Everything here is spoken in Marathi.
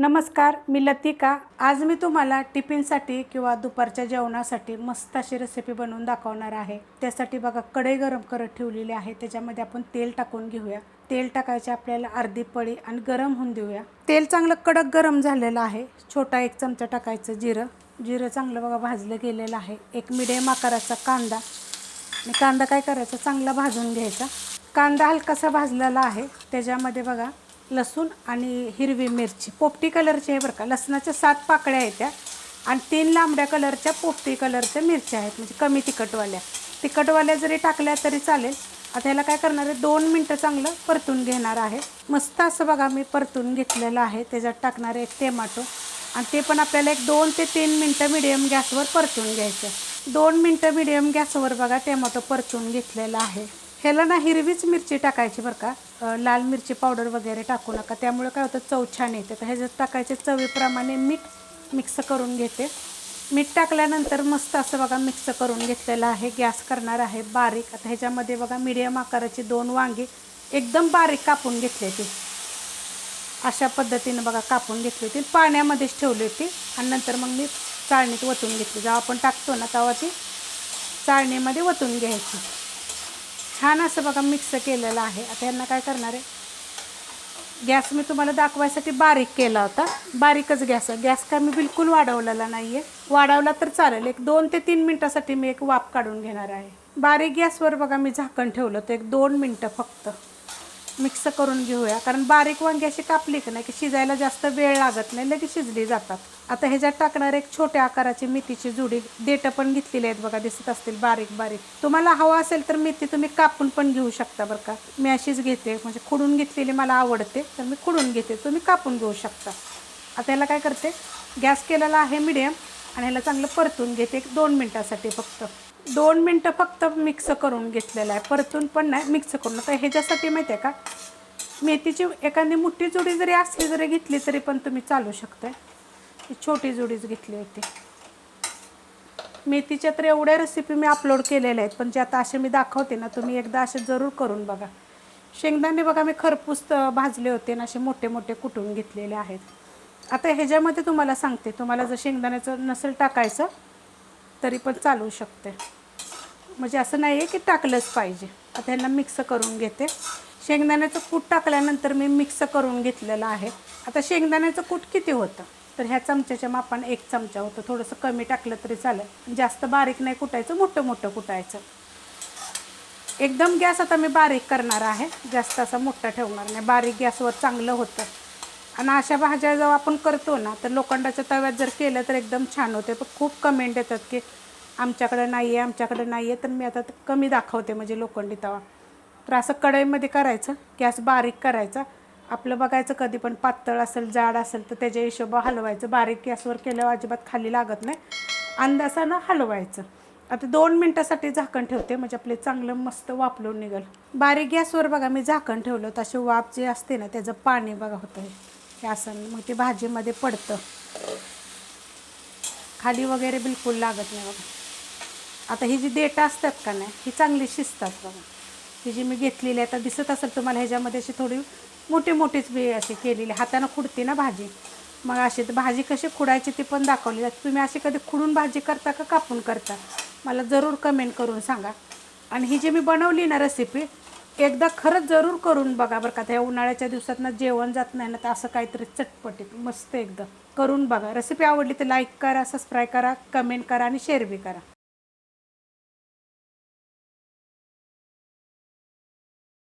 नमस्कार मी लतिका. आज मी तुम्हाला टिफिनसाठी किंवा दुपारच्या जेवणासाठी मस्त अशी रेसिपी बनवून दाखवणार आहे. त्यासाठी बघा कढई गरम करत ठेवलेली आहे. त्याच्यामध्ये आपण तेल टाकून घेऊया. तेल टाकायचे आपल्याला अर्धी पळी आणि गरम होऊन देऊया. तेल चांगलं कडक गरम झालेलं आहे. छोटा एक चमचा टाकायचं जिरं. जिरं चांगलं बघा भाजलं गेलेलं आहे. एक मिडियम आकाराचा कांदा. आणि कांदा काय करायचा? चांगला भाजून घ्यायचा. कांदा हलकासा भाजलेला आहे. त्याच्यामध्ये बघा लसूण आणि हिरवी मिरची. पोपटी कलरची आहे बरं का. लसणाच्या सात पाकळ्या आहेत त्या. आणि तीन लांबड्या कलरच्या पोपटी कलरच्या मिरच्या आहेत. म्हणजे कमी तिखटवाल्या. तिखटवाल्या जरी टाकल्या तरी चालेल. आता ह्याला काय करणार आहे? दोन मिनटं चांगलं परतून घेणार आहे. मस्त असं बघा मी परतून घेतलेलं आहे. त्याच्यात टाकणार आहे एक टेमाटो. आणि ते पण आपल्याला एक दोन ते तीन मिनटं मिडियम गॅसवर परतून घ्यायचं दोन मिनटं मिडियम गॅसवर बघा टेमाटो परतून घेतलेला आहे. ह्याला ना हिरवीच मिरची टाकायची बरं का. लाल मिरची पावडर वगैरे टाकू नका. त्यामुळे काय होतं चव छान येते. तर ह्याच्यात टाकायचे चवीप्रमाणे मीठ मिक्स करून घेते. मीठ टाकल्यानंतर मस्त असं बघा मिक्स करून घेतलेलं आहे. गॅस करणार आहे बारीक. आता ह्याच्यामध्ये बघा मिडियम आकाराची दोन वांगी एकदम बारीक कापून घेतली ती. अशा पद्धतीनं बघा कापून घेतली होती पाण्यामध्येच ठेवली होती. आणि नंतर मग मी चाळणीत वतून घेतली. जेव्हा आपण टाकतो ना तेव्हा ती चाळणीमध्ये वतून घ्यायची. छान असं बघा मिक्स केलेलं आहे. आता यांना काय करणार आहे? गॅस मी तुम्हाला दाखवायसाठी बारीक केला होता. बारीकच गॅस गॅस काय मी बिलकुल वाढवलेला नाही आहे वाढवला तर चालेल. एक दोन ते तीन मिनटासाठी मी एक वाफ काढून घेणार आहे. बारीक गॅसवर बघा मी झाकण ठेवलं होतं. एक दोन मिनटं फक्त. मिक्स करून घेऊया. कारण बारीक वांगी अशी कापली की नाही की शिजायला जास्त वेळ लागत नाही लगेच शिजली जातात. आता ह्याच्यात टाकणार एक छोट्या आकाराची मेथीची जुडी. देठं पण घेतलेली आहेत बघा दिसत असतील बारीक बारीक. तुम्हाला हवं असेल तर मेथी तुम्ही कापून पण घेऊ शकता बरं का. मी अशीच घेते म्हणजे खुडून घेतलेली मला आवडते तर मी खुडून घेते. तुम्ही कापून घेऊ शकता. आता याला काय करते? गॅस केलेला आहे मिडियम. आणि ह्याला चांगलं परतून घेते एक दोन मिनटासाठी फक्त. दोन मिनटं फक्त मिक्स करून घेतलेलं आहे. परतून पण नाही मिक्स करून. आता ह्याच्यासाठी माहिती आहे का मेथीची एखादी मोठी जुडी जरी असली जरी घेतली तरी पण तुम्ही चालू शकताय. छोटी जुडीच घेतली होती मेथीच्या तर एवढ्या रेसिपी मी अपलोड केलेल्या आहेत पण जे आता असे मी दाखवते ना तुम्ही एकदा असे जरूर करून बघा. शेंगदाणे बघा मी खरपूस भाजले होते ना असे मोठे मोठे कुटून घेतलेले आहेत. आता ह्याच्यामध्ये तुम्हाला सांगते तुम्हाला जर शेंगदाण्याचं नसेल टाकायचं तरी पण चालू शकते. म्हणजे असं नाही आहे की टाकलंच पाहिजे. आता ह्यांना मिक्स करून घेते. शेंगदाण्याचं कूट टाकल्यानंतर मी मिक्स करून घेतलेलं आहे. आता शेंगदाण्याचं कूट किती होतं? तर ह्या चमच्याच्या मापानं एक चमचा होतं. थोडंसं कमी टाकलं तरी चालेल. जास्त बारीक नाही कुटायचं मोठं मोठं कुटायचं. एकदम गॅस आता मी बारीक करणार आहे. जास्त असा मोठा ठेवणार नाही. बारीक गॅसवर चांगलं होतं. आणि अशा भाज्या जेव्हा आपण करतो ना तर लोखंडाच्या तव्यात जर केलं तर एकदम छान होते. पण खूप कमेंट येतात की आमच्याकडं नाही आहे आमच्याकडं नाही आहे तर मी आता कमी दाखवते म्हणजे लोखंडी तवा. तर असं कढईमध्ये करायचं गॅस बारीक करायचा. आपलं बघायचं कधी पण पातळ असेल जाड असेल तर त्याच्या हिशोबा हलवायचं. बारीक गॅसवर केल्यावर अजिबात खाली लागत नाही. अंदाजानं हलवायचं. आता दोन मिनटासाठी झाकण ठेवते म्हणजे आपले चांगलं मस्त वापरून निघल. बारीक गॅसवर बघा मी झाकण ठेवलं तर अशी वाफ जे असते ना त्याचं पाणी बघा होतं. हे असं मग ते भाजीमध्ये पडतं. खाली वगैरे बिलकुल लागत नाही बघा. आता ही जी देठं असतात का नाही ही चांगली शिजतात बघा. ही जी मी घेतलेली आहे आता दिसत असेल तुम्हाला ह्याच्यामध्ये अशी थोडी मोठी मोठीच बी अशी केलेली हातानं खुडते ना भाजी. मग अशी तर भाजी कशी खुडायची ती पण दाखवली जाते. तुम्ही अशी कधी खुडून भाजी करता का कापून करता? मला जरूर कमेंट करून सांगा. आणि ही जी मी बनवली ना रेसिपी एकदा खरंच जरूर करून बघा बरं का. त्या उन्हाळ्याच्या दिवसात ना जेवण जात नाही ना तर असं काहीतरी चटपटीत मस्त एकदम करून बघा. रेसिपी आवडली तर लाईक करा सबस्क्राईब करा कमेंट करा आणि शेअर बी करा.